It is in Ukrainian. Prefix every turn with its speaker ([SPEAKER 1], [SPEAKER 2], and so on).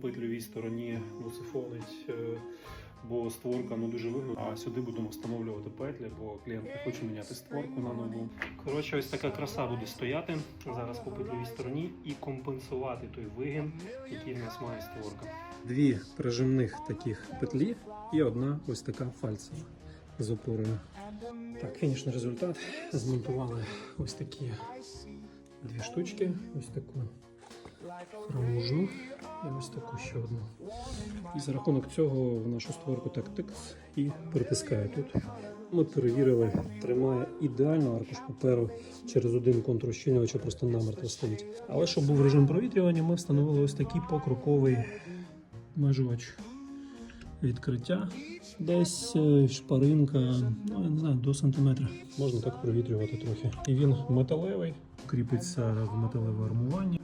[SPEAKER 1] петлювій стороні висифонить, е, бо створка ну, дуже вигнута. А сюди будемо встановлювати петлі, бо клієнт не хоче міняти створку на нову. Коротше, ось така краса буде стояти зараз по петлювій стороні і компенсувати той вигін, який в нас має створка. Дві прижимних таких петлі і одна ось така фальцева з опорою. Так, фінішний результат. Змонтували ось такі дві штучки, ось таку хромужну і ось таку ще одну. І за рахунок цього в нашу створку так тикс і притискає тут. Ми перевірили, тримає ідеально аркуш паперу через один контур щільнювача просто намертво стоїть. Але щоб був режим провітрювання, ми встановили ось такий покроковий межувач відкриття. Десь е, шпаринка, ну я не знаю, до сантиметра. Можна так провітрювати трохи. І він металевий, кріпиться в металеве армування.